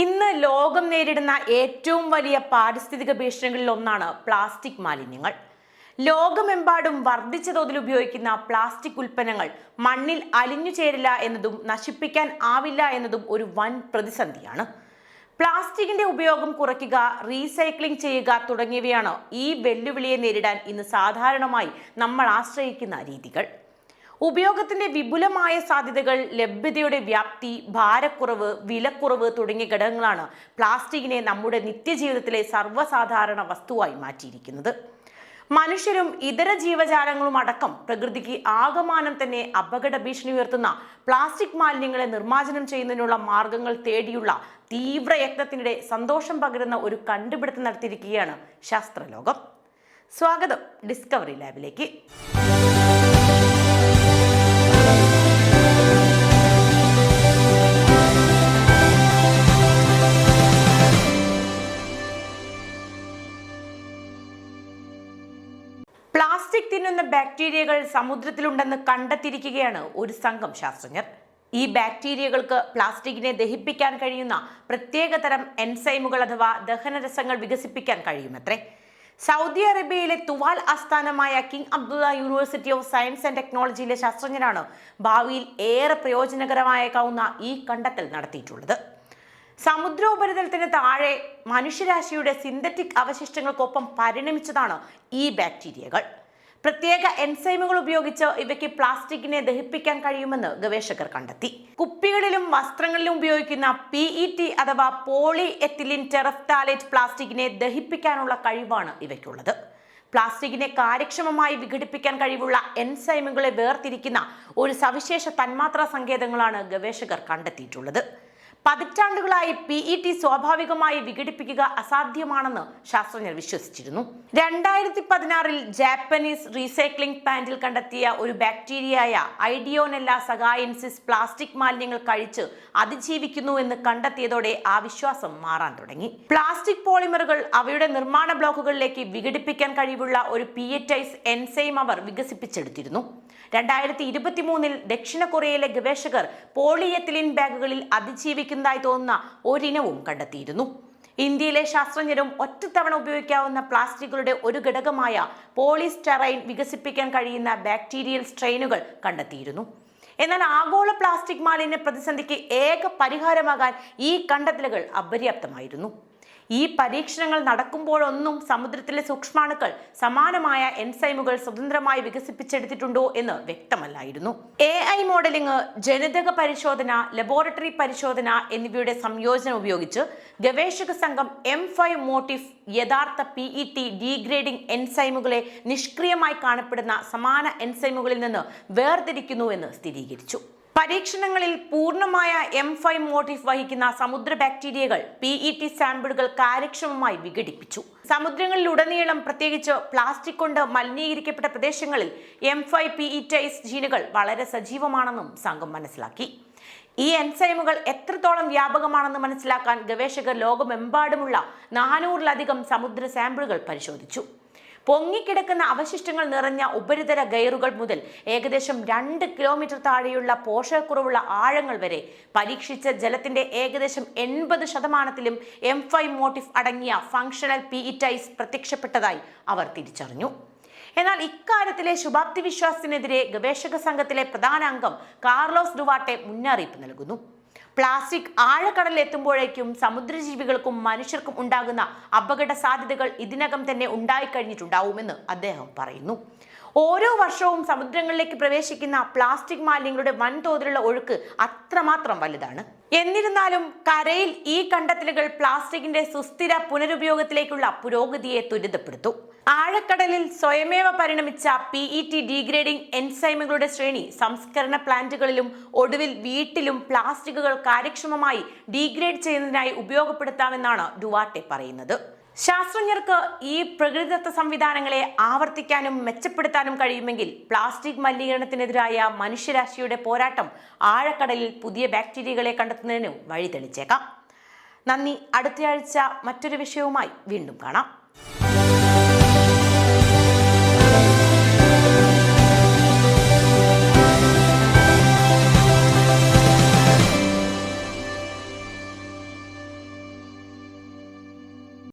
ഇന്ന് ലോകം നേരിടുന്ന ഏറ്റവും വലിയ പാരിസ്ഥിതിക ഭീഷണികളിൽ ഒന്നാണ് പ്ലാസ്റ്റിക് മാലിന്യങ്ങൾ. ലോകമെമ്പാടും വർദ്ധിച്ച തോതിൽ ഉപയോഗിക്കുന്ന പ്ലാസ്റ്റിക് ഉൽപ്പന്നങ്ങൾ മണ്ണിൽ അലിഞ്ഞു ചേരില്ല എന്നതും നശിപ്പിക്കാൻ ആവില്ല എന്നതും ഒരു വൻ പ്രതിസന്ധിയാണ്. പ്ലാസ്റ്റിക്കിന്റെ ഉപയോഗം കുറയ്ക്കുക റീസൈക്ലിംഗ് ചെയ്യുക തുടങ്ങിയവയാണ് ഈ വെല്ലുവിളിയെ നേരിടാൻ ഇന്ന് സാധാരണമായി നമ്മൾ ആശ്രയിക്കുന്ന രീതികൾ. ഉപയോഗത്തിന്റെ വിപുലമായ സാധ്യതകൾ ലഭ്യതയുടെ വ്യാപ്തി ഭാരക്കുറവ് വിലക്കുറവ് തുടങ്ങിയ ഘടകങ്ങളാണ് പ്ലാസ്റ്റിക്കിനെ നമ്മുടെ നിത്യജീവിതത്തിലെ സർവസാധാരണ വസ്തുവായി മാറ്റിയിരിക്കുന്നത്. മനുഷ്യരും ഇതര ജീവജാലങ്ങളും അടക്കം പ്രകൃതിക്ക് ആകമാനം തന്നെ അപകട ഭീഷണി ഉയർത്തുന്ന പ്ലാസ്റ്റിക് മാലിന്യങ്ങളെ നിർമ്മാർജനം ചെയ്യുന്നതിനുള്ള മാർഗങ്ങൾ തേടിയുള്ള തീവ്ര യത്നത്തിനിടെ സന്തോഷം പകരുന്ന ഒരു കണ്ടുപിടുത്തം നടത്തിയിരിക്കുകയാണ് ശാസ്ത്രലോകം. സ്വാഗതം ഡിസ്കവറി ലാബിലേക്ക്. പ്ലാസ്റ്റിക് തിന്നുന്ന ബാക്ടീരിയകൾ സമുദ്രത്തിലുണ്ടെന്ന് കണ്ടെത്തിയിരിക്കുകയാണ് ഒരു സംഘം ശാസ്ത്രജ്ഞർ. ഈ ബാക്ടീരിയകൾക്ക് പ്ലാസ്റ്റിക്കിനെ ദഹിപ്പിക്കാൻ കഴിയുന്ന പ്രത്യേകതരം എൻസൈമുകൾ അഥവാ ദഹനരസങ്ങൾ വികസിപ്പിക്കാൻ കഴിയുമത്രേ? സൗദി അറേബ്യയിലെ തുവാൽ ആസ്ഥാനമായ King Abdullah University of Science and ടെക്നോളജിയിലെ ശാസ്ത്രജ്ഞരാണ് ഭാവിയിൽ ഏറെ പ്രയോജനകരമായേക്കാവുന്ന ഈ കണ്ടെത്തൽ നടത്തിയിട്ടുള്ളത്. സമുദ്രോപരിതലത്തിന് താഴെ മനുഷ്യരാശിയുടെ സിന്തറ്റിക് അവശിഷ്ടങ്ങൾക്കൊപ്പം പരിണമിച്ചതാണ് ഈ ബാക്ടീരിയകൾ. പ്രത്യേക എൻസൈമുകൾ ഉപയോഗിച്ച് ഇവയ്ക്ക് പ്ലാസ്റ്റിക്കിനെ ദഹിപ്പിക്കാൻ കഴിയുമെന്ന് ഗവേഷകർ കണ്ടെത്തി. കുപ്പികളിലും വസ്ത്രങ്ങളിലും ഉപയോഗിക്കുന്ന പി ഇ ടി അഥവാ പോളി എത്തിലിൻ ടെറഫ്താലേറ്റ് പ്ലാസ്റ്റിക്കിനെ ദഹിപ്പിക്കാനുള്ള കഴിവാണ് ഇവയ്ക്കുള്ളത്. പ്ലാസ്റ്റിക്കിനെ കാര്യക്ഷമമായി വിഘടിപ്പിക്കാൻ കഴിവുള്ള എൻസൈമുകളെ വേർതിരിക്കുന്ന ഒരു സവിശേഷ തന്മാത്രാ സങ്കേതങ്ങളാണ് ഗവേഷകർ കണ്ടെത്തിയിട്ടുള്ളത്. പതിറ്റാണ്ടുകളായി പി ഇ ടി സ്വാഭാവികമായി വിഘടിപ്പിക്കുക അസാധ്യമാണെന്ന് ശാസ്ത്രജ്ഞർ വിശ്വസിച്ചിരുന്നു. രണ്ടായിരത്തി പതിനാറിൽ ജാപ്പനീസ് റീസൈക്ലിംഗ് പ്ലാന്റിൽ കണ്ടെത്തിയ ഒരു ബാക്ടീരിയയായ ഐഡിയോനെല്ല സഗായൻസിസ് പ്ലാസ്റ്റിക് മാലിന്യങ്ങൾ കഴിച്ച് അതിജീവിക്കുന്നു എന്ന് കണ്ടെത്തിയതോടെ ആ വിശ്വാസം മാറാൻ തുടങ്ങി. പ്ലാസ്റ്റിക് പോളിമറുകൾ അവയുടെ നിർമ്മാണ ബ്ലോക്കുകളിലേക്ക് വിഘടിപ്പിക്കാൻ കഴിവുള്ള ഒരു പി എറ്റൈസ് എൻസൈം അവർ വികസിപ്പിച്ചെടുത്തിരുന്നു. രണ്ടായിരത്തി ഇരുപത്തി മൂന്നിൽ ദക്ഷിണ കൊറിയയിലെ ഗവേഷകർ പോളിയെത്തിലിൻ ബാഗുകളിൽ അതിജീവിക്കുന്നതായി തോന്നുന്ന ഒരിനവും കണ്ടെത്തിയിരുന്നു. ഇന്ത്യയിലെ ശാസ്ത്രജ്ഞരും ഒറ്റത്തവണ ഉപയോഗിക്കാവുന്ന പ്ലാസ്റ്റിക്കുകളുടെ ഒരു ഘടകമായ പോളിസ്റ്ററൈൻ വികസിപ്പിക്കാൻ കഴിയുന്ന ബാക്ടീരിയൽ സ്ട്രെയിനുകൾ കണ്ടെത്തിയിരുന്നു. എന്നാൽ ആഗോള പ്ലാസ്റ്റിക് മാലിന്യ പ്രതിസന്ധിക്ക് ഏക പരിഹാരമാകാൻ ഈ കണ്ടെത്തലുകൾ അപര്യാപ്തമായിരുന്നു. ഈ പരീക്ഷണങ്ങൾ നടക്കുമ്പോഴൊന്നും സമുദ്രത്തിലെ സൂക്ഷ്മാണുക്കൾ സമാനമായ എൻസൈമുകൾ സ്വതന്ത്രമായി വികസിപ്പിച്ചെടുത്തിട്ടുണ്ടോ എന്ന് വ്യക്തമല്ലായിരുന്നു. എ ഐ മോഡലിംഗ് ജനിതക പരിശോധന ലബോറട്ടറി പരിശോധന എന്നിവയുടെ സംയോജനം ഉപയോഗിച്ച് ഗവേഷക സംഘം എം ഫൈവ് മോട്ടീഫ് യഥാർത്ഥ പി ഇ ടി ഡീഗ്രേഡിംഗ് എൻസൈമുകളെ നിഷ്ക്രിയമായി കാണപ്പെടുന്ന സമാന എൻസൈമുകളിൽ നിന്ന് വേർതിരിക്കുന്നു എന്ന് സ്ഥിരീകരിച്ചു. പരീക്ഷണങ്ങളിൽ പൂർണമായ എം ഫൈവ് മോട്ടീഫ് വഹിക്കുന്ന സമുദ്ര ബാക്ടീരിയകൾ പി ഇ ടി സാമ്പിളുകൾ കാര്യക്ഷമമായി വിഘടിപ്പിച്ചു. സമുദ്രങ്ങളിലുടനീളം പ്രത്യേകിച്ച് പ്ലാസ്റ്റിക് കൊണ്ട് മലിനീകരിക്കപ്പെട്ട പ്രദേശങ്ങളിൽ M five P E tases ജീനുകൾ വളരെ സജീവമാണെന്നും സംഘം മനസ്സിലാക്കി. ഈ എൻസൈമുകൾ എത്രത്തോളം വ്യാപകമാണെന്ന് മനസ്സിലാക്കാൻ ഗവേഷകർ ലോകമെമ്പാടുമുള്ള നാനൂറിലധികം സമുദ്ര സാമ്പിളുകൾ പരിശോധിച്ചു. പൊങ്ങിക്കിടക്കുന്ന അവശിഷ്ടങ്ങൾ നിറഞ്ഞ ഉപരിതല ഗയറുകൾ മുതൽ ഏകദേശം രണ്ട് കിലോമീറ്റർ താഴെയുള്ള പോഷകക്കുറവുള്ള ആഴങ്ങൾ വരെ പരീക്ഷിച്ച ജലത്തിന്റെ ഏകദേശം എൺപത് ശതമാനത്തിലും എം ഫൈവ് മോട്ടിഫ് അടങ്ങിയ ഫങ്ഷണൽ പിഇറ്റൈസ് പ്രത്യക്ഷപ്പെട്ടതായി അവർ തിരിച്ചറിഞ്ഞു. എന്നാൽ ഇക്കാര്യത്തിലെ ശുഭാപ്തി വിശ്വാസത്തിനെതിരെ ഗവേഷക സംഘത്തിലെ പ്രധാന അംഗം കാർലോസ് ഡുവാട്ടെ മുന്നറിയിപ്പ് നൽകുന്നു. പ്ലാസ്റ്റിക് ആഴക്കടലിൽ എത്തുമ്പോഴേക്കും സമുദ്രജീവികൾക്കും മനുഷ്യർക്കും ഉണ്ടാകുന്ന അപകട സാധ്യതകൾ ഇതിനകം തന്നെ ഉണ്ടായിക്കഴിഞ്ഞിട്ടുണ്ടാവുമെന്ന് അദ്ദേഹം പറയുന്നു. ഓരോ വർഷവും സമുദ്രങ്ങളിലേക്ക് പ്രവേശിക്കുന്ന പ്ലാസ്റ്റിക് മാലിന്യങ്ങളുടെ വൻതോതിലുള്ള ഒഴുക്ക് അത്രമാത്രം വലുതാണ്. എന്നിരുന്നാലും കരയിൽ ഈ കണ്ടെത്തലുകൾ പ്ലാസ്റ്റിക്കിന്റെ സുസ്ഥിര പുനരുപയോഗത്തിലേക്കുള്ള പുരോഗതിയെ ത്വരിതപ്പെടുത്തു. ആഴക്കടലിൽ സ്വയമേവ പരിണമിച്ച പി ഇ ടി ഡീഗ്രേഡിംഗ് എൻസൈമുകളുടെ ശ്രേണി സംസ്കരണ പ്ലാന്റുകളിലും ഒടുവിൽ വീട്ടിലും പ്ലാസ്റ്റിക്കുകൾ കാര്യക്ഷമമായി ഡീഗ്രേഡ് ചെയ്യുന്നതിനായി ഉപയോഗപ്പെടുത്താമെന്നാണ് ഡുവാട്ടെ പറയുന്നത്. ശാസ്ത്രജ്ഞർക്ക് ഈ പ്രകൃതിദത്ത സംവിധാനങ്ങളെ ആവർത്തിക്കാനും മെച്ചപ്പെടുത്താനും കഴിയുമെങ്കിൽ പ്ലാസ്റ്റിക് മലിനീകരണത്തിനെതിരായ മനുഷ്യരാശിയുടെ പോരാട്ടം ആഴക്കടലിൽ പുതിയ ബാക്ടീരിയകളെ കണ്ടെത്തുന്നതിനും വഴി തെളിച്ചേക്കാം. നന്ദി. അടുത്തയാഴ്ച മറ്റൊരു വിഷയവുമായി വീണ്ടും കാണാം.